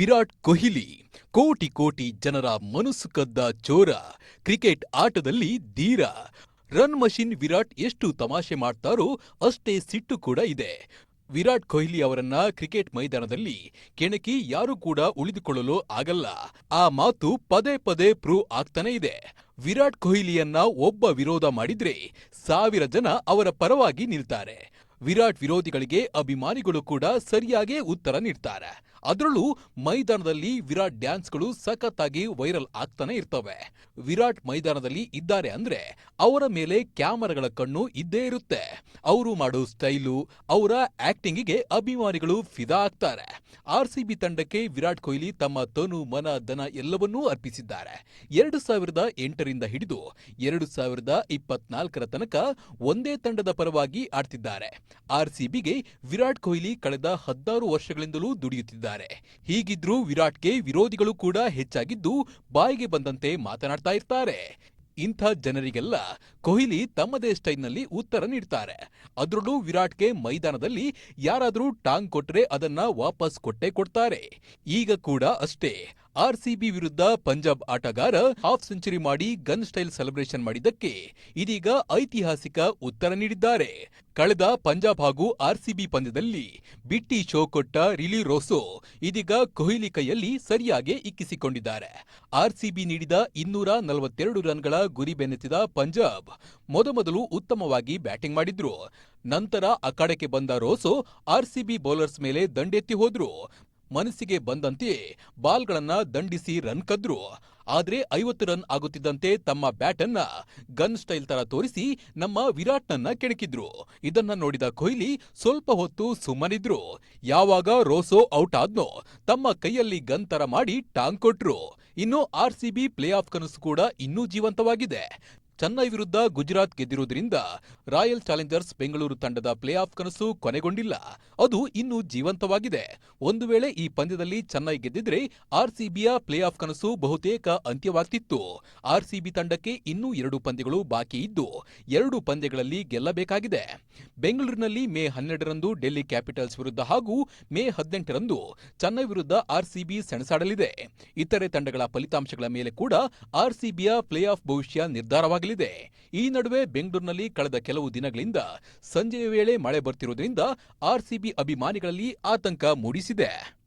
ವಿರಾಟ್ ಕೊಹ್ಲಿ, ಕೋಟಿ ಕೋಟಿ ಜನರ ಮನಸ್ಸು ಕದ್ದ ಚೋರ ಕ್ರಿಕೆಟ್ ಆಟದಲ್ಲಿ ಧೀರ. ರನ್ ಮಷಿನ್ ವಿರಾಟ್ ಎಷ್ಟು ತಮಾಷೆ ಮಾಡ್ತಾರೋ ಅಷ್ಟೇ ಸಿಟ್ಟು ಕೂಡ ಇದೆ. ವಿರಾಟ್ ಕೊಹ್ಲಿ ಅವರನ್ನ ಕ್ರಿಕೆಟ್ ಮೈದಾನದಲ್ಲಿ ಕೆಣಕಿ ಯಾರು ಕೂಡ ಉಳಿದುಕೊಳ್ಳಲು ಆಗಲ್ಲ. ಆ ಮಾತು ಪದೇ ಪದೇ ಪ್ರೂವ್ ಆಗ್ತಾನೆ ಇದೆ. ವಿರಾಟ್ ಕೊಹ್ಲಿಯನ್ನ ಒಬ್ಬ ವಿರೋಧ ಮಾಡಿದ್ರೆ ಸಾವಿರ ಜನ ಅವರ ಪರವಾಗಿ ನಿಲ್ತಾರೆ. ವಿರಾಟ್ ವಿರೋಧಿಗಳಿಗೆ ಅಭಿಮಾನಿಗಳು ಕೂಡ ಸರಿಯಾಗೇ ಉತ್ತರ ನೀಡ್ತಾರೆ. ಅದರಲ್ಲೂ ಮೈದಾನದಲ್ಲಿ ವಿರಾಟ್ ಡ್ಯಾನ್ಸ್ಗಳು ಸಖತ್ತಾಗಿ ವೈರಲ್ ಆಗ್ತಾನೆ ಇರ್ತವೆ. ವಿರಾಟ್ ಮೈದಾನದಲ್ಲಿ ಇದ್ದಾರೆ ಅಂದ್ರೆ ಅವರ ಮೇಲೆ ಕ್ಯಾಮರಾಗಳ ಕಣ್ಣು ಇದ್ದೇ ಇರುತ್ತೆ. ಅವರು ಮಾಡೋ ಸ್ಟೈಲು, ಅವರ ಆಕ್ಟಿಂಗಿಗೆ ಅಭಿಮಾನಿಗಳು ಫಿದಾ ಆಗ್ತಾರೆ. ಆರ್ ಸಿ ಬಿ ತಂಡಕ್ಕೆ ವಿರಾಟ್ ಕೊಹ್ಲಿ ತಮ್ಮ ತನು ಮನ ಧನ ಎಲ್ಲವನ್ನೂ ಅರ್ಪಿಸಿದ್ದಾರೆ. ಎರಡು ಸಾವಿರದ ಎಂಟರಿಂದ ಹಿಡಿದು ಎರಡು ಸಾವಿರದ ಇಪ್ಪತ್ನಾಲ್ಕರ ತನಕ ಒಂದೇ ತಂಡದ ಪರವಾಗಿ ಆಡ್ತಿದ್ದಾರೆ. ಆರ್ ಸಿ ಬಿಗೆ ವಿರಾಟ್ ಕೊಹ್ಲಿ ಕಳೆದ ಹದಿನಾರು ವರ್ಷಗಳಿಂದಲೂ ದುಡಿಯುತ್ತಿದ್ದಾರೆ. ಹೀಗಿದ್ರೂ ವಿರಾಟ್ಗೆ ವಿರೋಧಿಗಳು ಕೂಡ ಹೆಚ್ಚಾಗಿದ್ದು ಬಾಯಿಗೆ ಬಂದಂತೆ ಮಾತನಾಡ್ತಾ ಇರ್ತಾರೆ. ಇಂಥ ಜನರಿಗೆಲ್ಲ ಕೊಹ್ಲಿ ತಮ್ಮದೇ ಸ್ಟೈಲ್ನಲ್ಲಿ ಉತ್ತರ ನೀಡ್ತಾರೆ. ಅದರಲ್ಲೂ ವಿರಾಟ್ಗೆ ಮೈದಾನದಲ್ಲಿ ಯಾರಾದರೂ ಟಾಂಗ್ ಕೊಟ್ರೆ ಅದನ್ನ ವಾಪಸ್ ಕೊಟ್ಟೇ ಕೊಡ್ತಾರೆ. ಈಗ ಕೂಡ ಅಷ್ಟೇ. ಆರ್ ಸಿ ವಿರುದ್ಧ ಪಂಜಾಬ್ ಆಟಗಾರ ಹಾಫ್ ಸೆಂಚುರಿ ಮಾಡಿ ಗನ್ ಸ್ಟೈಲ್ ಸೆಲೆಬ್ರೇಷನ್ ಮಾಡಿದ್ದಕ್ಕೆ ಇದೀಗ ಐತಿಹಾಸಿಕ ಉತ್ತರ ನೀಡಿದ್ದಾರೆ. ಕಳೆದ ಪಂಜಾಬ್ ಹಾಗೂ ಆರ್ಸಿಬಿ ಪಂದ್ಯದಲ್ಲಿ ಬಿಟ್ಟಿ ಶೋ ಕೊಟ್ಟ ರಿಲಿ ರೋಸೋ ಇದೀಗ ಕೊಹ್ಲಿ ಕೈಯಲ್ಲಿ ಸರಿಯಾಗಿ ಇಕ್ಕಿಸಿಕೊಂಡಿದ್ದಾರೆ. ಆರ್ಸಿಬಿ ನೀಡಿದ ಇನ್ನೂರ ನಲವತ್ತೆರಡು ರನ್ಗಳ ಗುರಿ ಬೆನ್ನತ್ತಿದ ಪಂಜಾಬ್ ಮೊದಮೊದಲು ಉತ್ತಮವಾಗಿ ಬ್ಯಾಟಿಂಗ್ ಮಾಡಿದ್ರು. ನಂತರ ಅಖಾಡಕ್ಕೆ ಬಂದ ರೋಸೋ ಆರ್ಸಿಬಿ ಬೌಲರ್ಸ್ ಮೇಲೆ ದಂಡೆತ್ತಿ ಹೋದ್ರು. ಮನಸ್ಸಿಗೆ ಬಂದಂತೆಯೇ ಬಾಲ್ಗಳನ್ನ ದಂಡಿಸಿ ರನ್ ಕದ್ರು. ಆದರೆ ಐವತ್ತು ರನ್ ಆಗುತ್ತಿದ್ದಂತೆ ತಮ್ಮ ಬ್ಯಾಟ್ ಅನ್ನ ಗನ್ ಸ್ಟೈಲ್ ತರ ತೋರಿಸಿ ನಮ್ಮ ವಿರಾಟ್ನನ್ನ ಕೆಣಕಿದ್ರು. ಇದನ್ನ ನೋಡಿದ ಕೊಹ್ಲಿ ಸ್ವಲ್ಪ ಹೊತ್ತು ಸುಮ್ಮನಿದ್ರು. ಯಾವಾಗ ರೋಸೋ ಔಟ್ ಆದ್ನೋ ತಮ್ಮ ಕೈಯಲ್ಲಿ ಗನ್ ತರ ಮಾಡಿ ಟಾಂಗ್ ಕೊಟ್ರು. ಇನ್ನು ಆರ್ ಸಿ ಪ್ಲೇ ಆಫ್ ಕನಸು ಕೂಡ ಇನ್ನೂ ಜೀವಂತವಾಗಿದೆ. ಚೆನ್ನೈ ವಿರುದ್ಧ ಗುಜರಾತ್ ಗೆದ್ದಿರುವುದರಿಂದ ರಾಯಲ್ ಚಾಲೆಂಜರ್ಸ್ ಬೆಂಗಳೂರು ತಂಡದ ಪ್ಲೇ ಆಫ್ ಕನಸು ಕೊನೆಗೊಂಡಿಲ್ಲ. ಅದು ಇನ್ನೂ ಜೀವಂತವಾಗಿದೆ. ಒಂದು ವೇಳೆ ಈ ಪಂದ್ಯದಲ್ಲಿ ಚೆನ್ನೈ ಗೆದ್ದಿದ್ರೆ ಆರ್ಸಿಬಿಯ ಪ್ಲೇ ಆಫ್ ಕನಸು ಬಹುತೇಕ ಅಂತ್ಯವಾಗ್ತಿತ್ತು. ಆರ್ಸಿಬಿ ತಂಡಕ್ಕೆ ಇನ್ನೂ ಎರಡು ಪಂದ್ಯಗಳು ಬಾಕಿ ಇದ್ದು, ಎರಡು ಪಂದ್ಯಗಳಲ್ಲಿ ಗೆಲ್ಲಬೇಕಾಗಿದೆ. ಬೆಂಗಳೂರಿನಲ್ಲಿ ಮೇ ಹನ್ನೆರಡರಂದು ಡೆಲ್ಲಿ ಕ್ಯಾಪಿಟಲ್ಸ್ ವಿರುದ್ಧ ಹಾಗೂ ಮೇ ಹದಿನೆಂಟರಂದು ಚೆನ್ನೈ ವಿರುದ್ಧ ಆರ್ಸಿಬಿ ಸೆಣಸಾಡಲಿದೆ. ಇತರೆ ತಂಡಗಳ ಫಲಿತಾಂಶಗಳ ಮೇಲೆ ಕೂಡ ಆರ್ಸಿಬಿಯ ಪ್ಲೇ ಆಫ್ ಭವಿಷ್ಯ ನಿರ್ಧಾರವಾಗಲಿದೆ. ಈ ನಡುವೆ ಬೆಂಗಳೂರಿನಲ್ಲಿ ಕಳೆದ ಕೆಲವು ದಿನಗಳಿಂದ ಸಂಜೆಯ ವೇಳೆ ಮಳೆ ಬರ್ತಿರುವುದರಿಂದ ಆರ್ಸಿಬಿ ಅಭಿಮಾನಿಗಳಲ್ಲಿ ಆತಂಕ ಮೂಡಿಸಿದೆ.